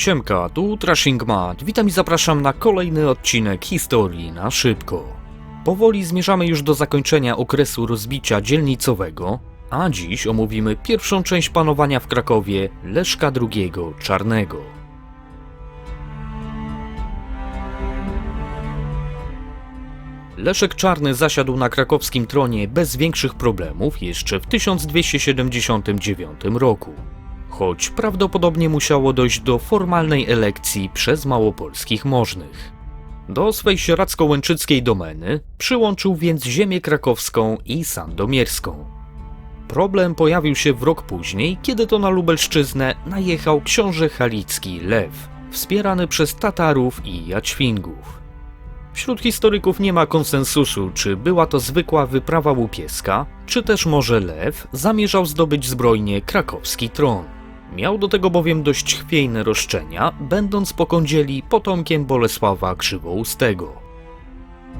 Siemka, tu Trashing Mat. Witam i zapraszam na kolejny odcinek historii na szybko. Powoli zmierzamy już do zakończenia okresu rozbicia dzielnicowego, a dziś omówimy pierwszą część panowania w Krakowie Leszka II Czarnego. Leszek Czarny zasiadł na krakowskim tronie bez większych problemów jeszcze w 1279 roku choć prawdopodobnie musiało dojść do formalnej elekcji przez małopolskich możnych. Do swej sieradzko-łęczyckiej domeny przyłączył więc ziemię krakowską i sandomierską. Problem pojawił się w rok później, kiedy to na Lubelszczyznę najechał książę Halicki Lew, wspierany przez Tatarów i Jaćwingów. Wśród historyków nie ma konsensusu, czy była to zwykła wyprawa łupieska, czy też może Lew zamierzał zdobyć zbrojnie krakowski tron. Miał do tego bowiem dość chwiejne roszczenia, będąc po kądzieli potomkiem Bolesława Krzywoustego.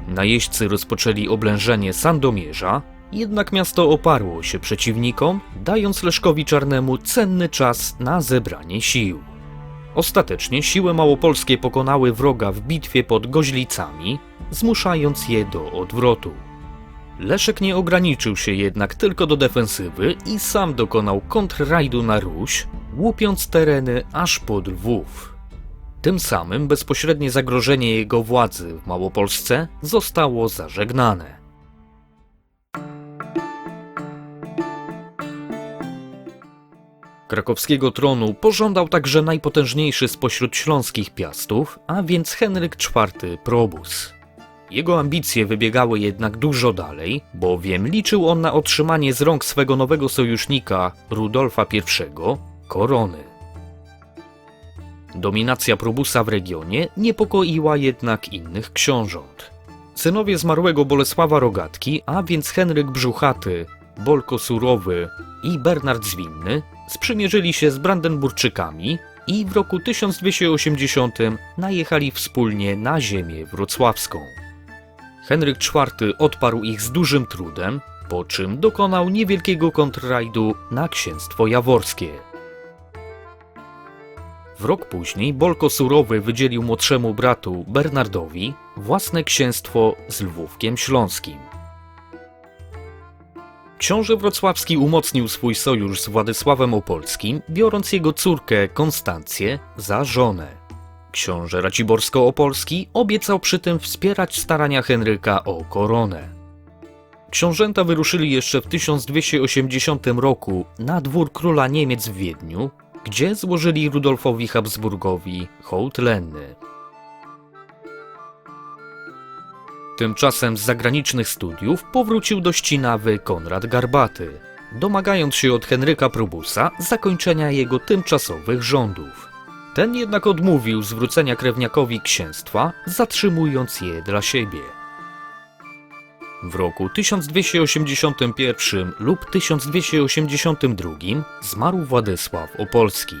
Najeźdźcy rozpoczęli oblężenie Sandomierza, jednak miasto oparło się przeciwnikom, dając Leszkowi Czarnemu cenny czas na zebranie sił. Ostatecznie siły małopolskie pokonały wroga w bitwie pod Goźlicami, zmuszając je do odwrotu. Leszek nie ograniczył się jednak tylko do defensywy i sam dokonał kontrrajdu na Ruś, łupiąc tereny aż pod Lwów. Tym samym bezpośrednie zagrożenie jego władzy w Małopolsce zostało zażegnane. Krakowskiego tronu pożądał także najpotężniejszy spośród śląskich piastów, a więc Henryk IV Probus. Jego ambicje wybiegały jednak dużo dalej, bowiem liczył on na otrzymanie z rąk swego nowego sojusznika, Rudolfa I, korony. Dominacja Probusa w regionie niepokoiła jednak innych książąt. Synowie zmarłego Bolesława Rogatki, a więc Henryk Brzuchaty, Bolko Surowy i Bernard Zwinny, sprzymierzyli się z Brandenburczykami i w roku 1280 najechali wspólnie na ziemię wrocławską. Henryk IV odparł ich z dużym trudem, po czym dokonał niewielkiego kontrrajdu na księstwo jaworskie. W rok później Bolko Surowy wydzielił młodszemu bratu Bernardowi własne księstwo z Lwówkiem Śląskim. Książę Wrocławski umocnił swój sojusz z Władysławem Opolskim, biorąc jego córkę Konstancję za żonę. Książę Raciborsko-Opolski obiecał przy tym wspierać starania Henryka o koronę. Książęta wyruszyli jeszcze w 1280 roku na dwór króla Niemiec w Wiedniu, gdzie złożyli Rudolfowi Habsburgowi hołd lenny. Tymczasem z zagranicznych studiów powrócił do Ścinawy Konrad Garbaty, domagając się od Henryka Probusa zakończenia jego tymczasowych rządów. Ten jednak odmówił zwrócenia krewniakowi księstwa, zatrzymując je dla siebie. W roku 1281 lub 1282 zmarł Władysław Opolski,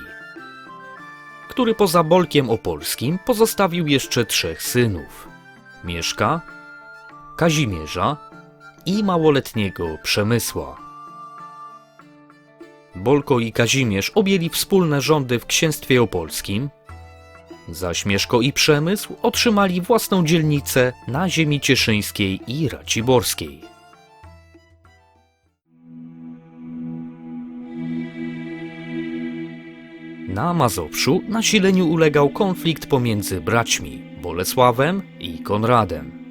który poza Bolkiem Opolskim pozostawił jeszcze trzech synów: Mieszka, Kazimierza i małoletniego Przemysła. Bolko i Kazimierz objęli wspólne rządy w księstwie opolskim, zaś Mieszko i Przemysł otrzymali własną dzielnicę na ziemi cieszyńskiej i raciborskiej. Na Mazowszu nasileniu ulegał konflikt pomiędzy braćmi Bolesławem i Konradem.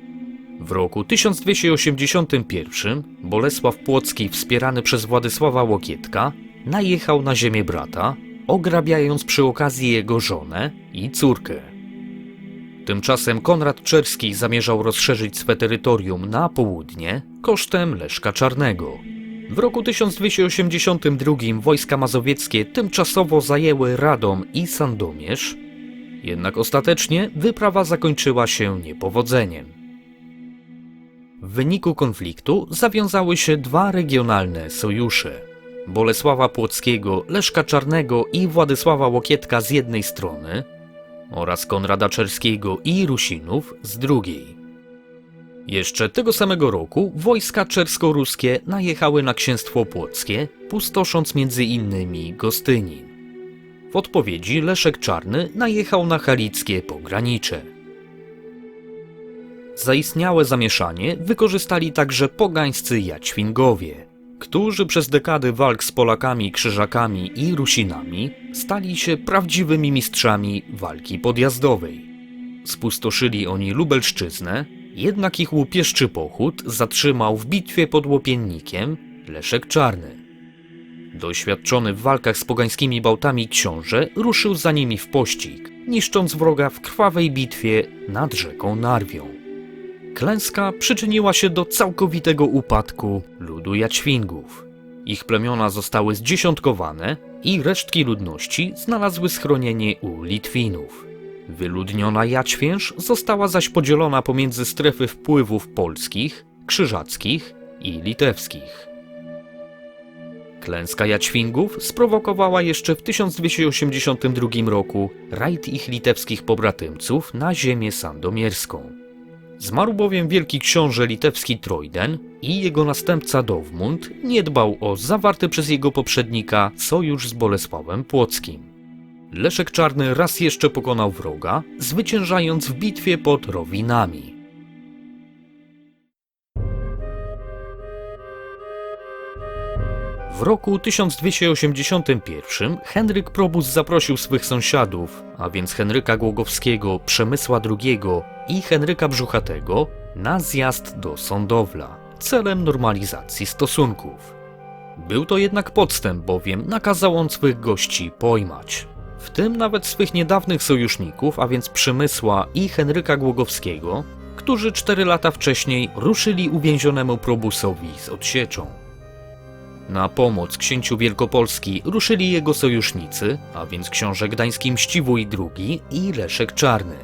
W roku 1281 Bolesław Płocki, wspierany przez Władysława Łokietka, najechał na ziemię brata, ograbiając przy okazji jego żonę i córkę. Tymczasem Konrad Czerski zamierzał rozszerzyć swe terytorium na południe kosztem Leszka Czarnego. W roku 1282 wojska mazowieckie tymczasowo zajęły Radom i Sandomierz, jednak ostatecznie wyprawa zakończyła się niepowodzeniem. W wyniku konfliktu zawiązały się dwa regionalne sojusze. Bolesława Płockiego, Leszka Czarnego i Władysława Łokietka z jednej strony oraz Konrada Czerskiego i Rusinów z drugiej. Jeszcze tego samego roku wojska czersko-ruskie najechały na księstwo płockie, pustosząc między innymi Gostynin. W odpowiedzi Leszek Czarny najechał na halickie pogranicze. Zaistniałe zamieszanie wykorzystali także pogańscy Jaćwingowie, którzy przez dekady walk z Polakami, Krzyżakami i Rusinami stali się prawdziwymi mistrzami walki podjazdowej. Spustoszyli oni Lubelszczyznę, jednak ich łupieszczy pochód zatrzymał w bitwie pod Łopiennikiem Leszek Czarny. Doświadczony w walkach z pogańskimi bałtami książę ruszył za nimi w pościg, niszcząc wroga w krwawej bitwie nad rzeką Narwią. Klęska przyczyniła się do całkowitego upadku ludu Jaćwingów. Ich plemiona zostały zdziesiątkowane i resztki ludności znalazły schronienie u Litwinów. Wyludniona Jaćwięż została zaś podzielona pomiędzy strefy wpływów polskich, krzyżackich i litewskich. Klęska Jaćwingów sprowokowała jeszcze w 1282 roku rajd ich litewskich pobratymców na ziemię sandomierską. Zmarł bowiem wielki książę litewski Trojden i jego następca Dowmund nie dbał o zawarty przez jego poprzednika sojusz z Bolesławem Płockim. Leszek Czarny raz jeszcze pokonał wroga, zwyciężając w bitwie pod Rowinami. W roku 1281 Henryk Probus zaprosił swych sąsiadów, a więc Henryka Głogowskiego, Przemysła II i Henryka Brzuchatego, na zjazd do Sądowla celem normalizacji stosunków. Był to jednak podstęp, bowiem nakazał on swych gości pojmać. W tym nawet swych niedawnych sojuszników, a więc Przemysła i Henryka Głogowskiego, którzy cztery lata wcześniej ruszyli uwięzionemu Probusowi z odsieczą. Na pomoc księciu Wielkopolski ruszyli jego sojusznicy, a więc książę gdański Mściwój II i Leszek Czarny.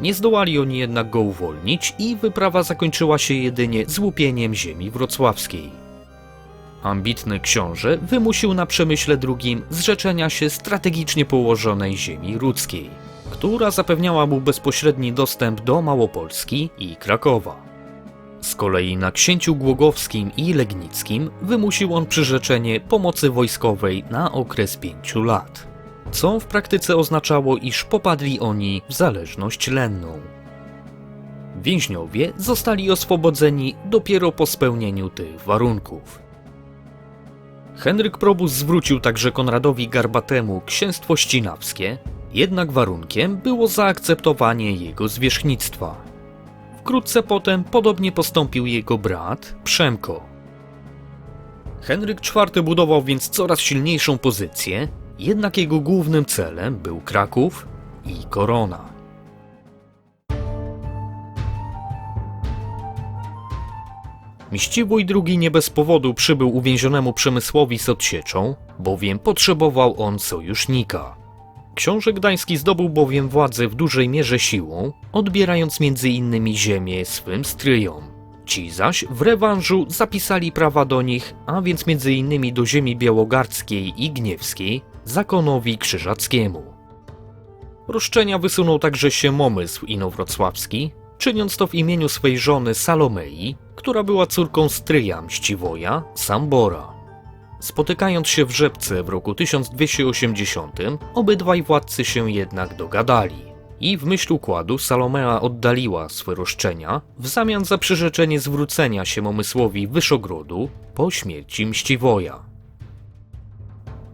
Nie zdołali oni jednak go uwolnić i wyprawa zakończyła się jedynie złupieniem ziemi wrocławskiej. Ambitny książę wymusił na Przemyśle II zrzeczenia się strategicznie położonej ziemi rudzkiej, która zapewniała mu bezpośredni dostęp do Małopolski i Krakowa. Z kolei na księciu Głogowskim i Legnickim wymusił on przyrzeczenie pomocy wojskowej na okres pięciu lat, co w praktyce oznaczało, iż popadli oni w zależność lenną. Więźniowie zostali oswobodzeni dopiero po spełnieniu tych warunków. Henryk Probus zwrócił także Konradowi Garbatemu księstwo ścinawskie, jednak warunkiem było zaakceptowanie jego zwierzchnictwa. Wkrótce potem podobnie postąpił jego brat Przemko. Henryk IV budował więc coraz silniejszą pozycję, jednak jego głównym celem był Kraków i korona. Mściwój II nie bez powodu przybył uwięzionemu Przemysłowi z odsieczą, bowiem potrzebował on sojusznika. Książę Gdański zdobył bowiem władzę w dużej mierze siłą, odbierając między innymi ziemię swym stryjom. Ci zaś w rewanżu zapisali prawa do nich, a więc między innymi do ziemi białogardzkiej i gniewskiej, zakonowi krzyżackiemu. Roszczenia wysunął także się Momysł inowrocławski, czyniąc to w imieniu swej żony Salomei, która była córką stryja Mściwoja, Sambora. Spotykając się w Rzepce w roku 1280, obydwaj władcy się jednak dogadali. I w myśl układu Salomea oddaliła swe roszczenia w zamian za przyrzeczenie zwrócenia się Momysłowi Wyszogrodu po śmierci Mściwoja.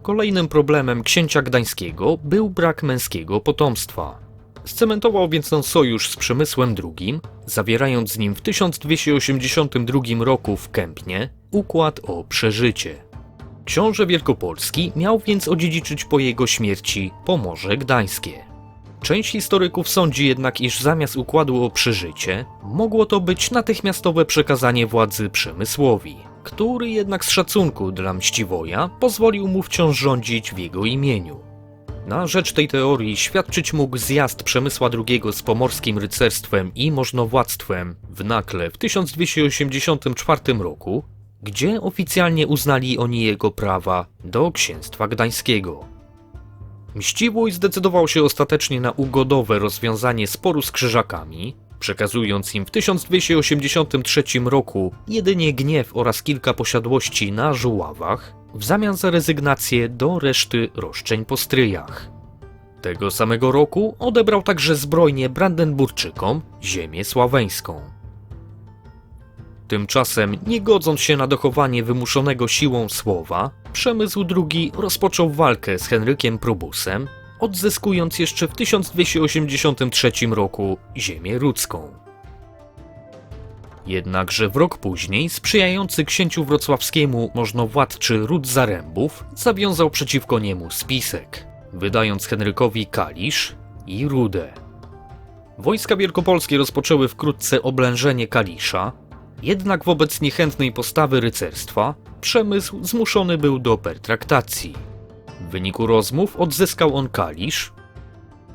Kolejnym problemem księcia gdańskiego był brak męskiego potomstwa. Scementował więc on sojusz z Przemysłem II, zawierając z nim w 1282 roku w Kępnie układ o przeżycie. Książę Wielkopolski miał więc odziedziczyć po jego śmierci Pomorze Gdańskie. Część historyków sądzi jednak, iż zamiast układu o przeżycie, mogło to być natychmiastowe przekazanie władzy Przemysłowi, który jednak z szacunku dla Mściwoja pozwolił mu wciąż rządzić w jego imieniu. Na rzecz tej teorii świadczyć mógł zjazd Przemysła II z pomorskim rycerstwem i możnowładztwem w Nakle w 1284 roku, gdzie oficjalnie uznali oni jego prawa do księstwa gdańskiego. Mściwój zdecydował się ostatecznie na ugodowe rozwiązanie sporu z krzyżakami, przekazując im w 1283 roku jedynie gniew oraz kilka posiadłości na Żuławach, w zamian za rezygnację do reszty roszczeń po stryjach. Tego samego roku odebrał także zbrojnie Brandenburczykom ziemię sławeńską. Tymczasem, nie godząc się na dochowanie wymuszonego siłą słowa, Przemysł II rozpoczął walkę z Henrykiem Probusem, odzyskując jeszcze w 1283 roku ziemię rudzką. Jednakże w rok później sprzyjający księciu wrocławskiemu możnowładczy Ród Zarębów zawiązał przeciwko niemu spisek, wydając Henrykowi Kalisz i Rudę. Wojska wielkopolskie rozpoczęły wkrótce oblężenie Kalisza, jednak wobec niechętnej postawy rycerstwa Przemysł zmuszony był do pertraktacji. W wyniku rozmów odzyskał on Kalisz,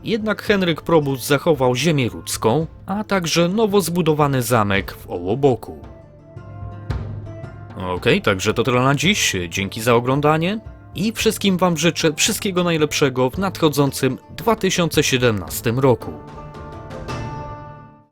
jednak Henryk Probus zachował ziemię rudzką, a także nowo zbudowany zamek w Ołoboku. Okej, także to tyle na dziś. Dzięki za oglądanie i wszystkim Wam życzę wszystkiego najlepszego w nadchodzącym 2017 roku.